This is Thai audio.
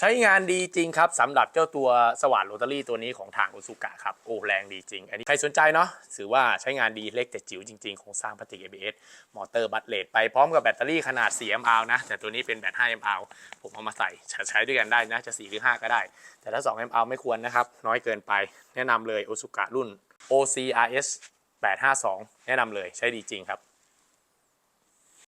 ใช้งานดีจริงครับสำหรับเจ้าตัวสว่านโรตารี่ตัวนี้ของทางอุซุกะครับโอ้แรงดีจริง อันนี้ใครสนใจเนาะถือว่าใช้งานดีเล็กแต่จิ๋วจริงๆของสร้างพลาสติก ABS มอเตอร์บัตเลตไปพร้อมกับแบตเตอรี่ขนาด 4 mAh นะ แต่ตัวนี้เป็นแบต 5 mAh ผมเอามาใส่ใช้ด้วยกันได้นะจะ 4 หรือ 5 ก็ได้ แต่ถ้า 2 mAh ไม่ควรนะครับ น้อยเกินไป แนะนำเลยอุซุกะรุ่น OCRS 852 แนะนำเลยใช้ดีจริงครับ